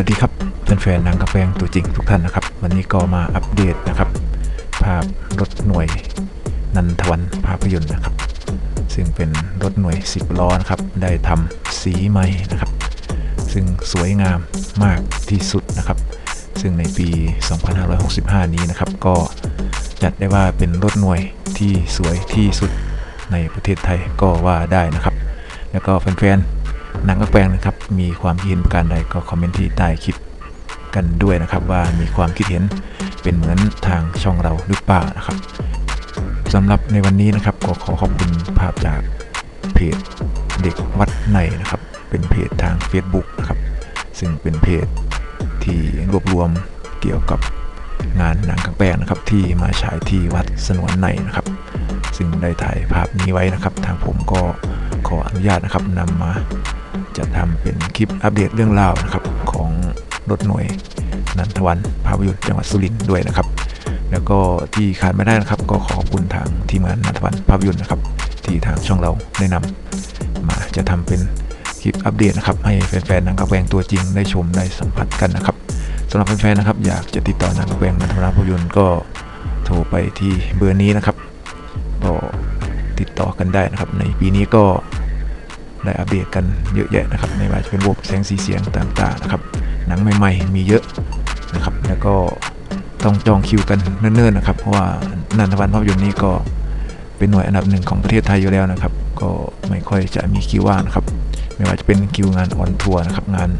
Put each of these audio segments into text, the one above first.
วัสดีครับแฟนๆนังกระแปลงตัวจริงทุกท่านนะครับ วันนี้ก็มาอัปเดตนะครับ ภาพรถหน่วยนันทวันภาพยนตร์นะครับ ซึ่งเป็นรถหน่วย 10 ล้อนะครับ ได้ทำสีใหม่นะครับ ซึ่งสวยงามมากที่สุดนะครับ ซึ่งในปี 2565 นี้นะครับ ก็จัดได้ว่าเป็นรถหน่วยที่สวยที่สุดในประเทศไทยก็ว่าได้นะครับ แล้วก็แฟนๆ หนังกระแปลงนะครับ มีความคิดเห็นประการใดก็คอมเมนต์ที่ใต้คลิปกันด้วยนะครับ ว่ามีความคิดเห็นเป็นเหมือนทางช่องเราหรือเปล่านะครับสำหรับในวันนี้นะครับก็ขอขอบคุณภาพจากเพจเด็กวัดในนะครับ เป็นเพจทาง Facebook นะครับ ซึ่งเป็นเพจที่รวบรวมเกี่ยวกับงานหนังกลางแปลงนะครับ ที่มาฉายที่วัดสนวนในนะครับ ซึ่งได้ถ่ายภาพนี้ไว้นะครับ ทางผมก็ ขออนุญาตนะครับนำมาจะทำเป็นคลิปอัปเดตเรื่องราวนะครับของรถหน่วยนันทวันภาพยนตร์จังหวัดสุรินทร์ด้วยนะครับ แล้วก็ที่ขาดไม่ได้นะครับ ก็ขอบคุณทางทีมงานนันทวันภาพยนตร์นะครับ ที่ทางช่องเราได้นำมาจะทำเป็นคลิปอัปเดตนะครับ ให้แฟนๆนังกระแปลงตัวจริงได้ชมได้สัมผัสกันนะครับสำหรับแฟนๆนะครับอยากจะติดต่อนังกระแปลงนันทวันภาพยนตร์ก็โทรไปที่เบอร์นี้นะครับก็ติดต่อกันได้นะครับ ในปีนี้ก็ ได้อัปเดตกันเยอะแยะนะครับไม่ว่าจะเป็นระบบแสงสีเสียงต่างๆนะครับหนังใหม่ ๆ มีเยอะนะครับ แล้วก็ต้องจองคิวกันเนิ่นๆนะครับเพราะว่านันทวันภาพยนตร์นี้ก็เป็นหน่วยอันดับหนึ่งของประเทศไทยอยู่แล้วนะครับ ก็ไม่ค่อยจะมีคิวว่างนะครับ ไม่ว่าจะเป็นคิวงานออนทัวร์นะครับ งาน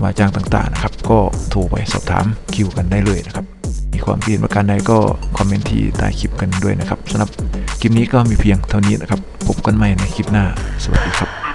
ว่าจ้างต่างๆนะครับ ก็โทรไปสอบถามคิวกันได้เลยนะครับ มีความคิดเห็นประการใดก็คอมเมนต์ที่ใต้คลิปกันด้วยนะครับสำหรับ คลิปนี้ก็มีเพียงเท่านี้นะครับ พบกันใหม่ในคลิปหน้า สวัสดีครับ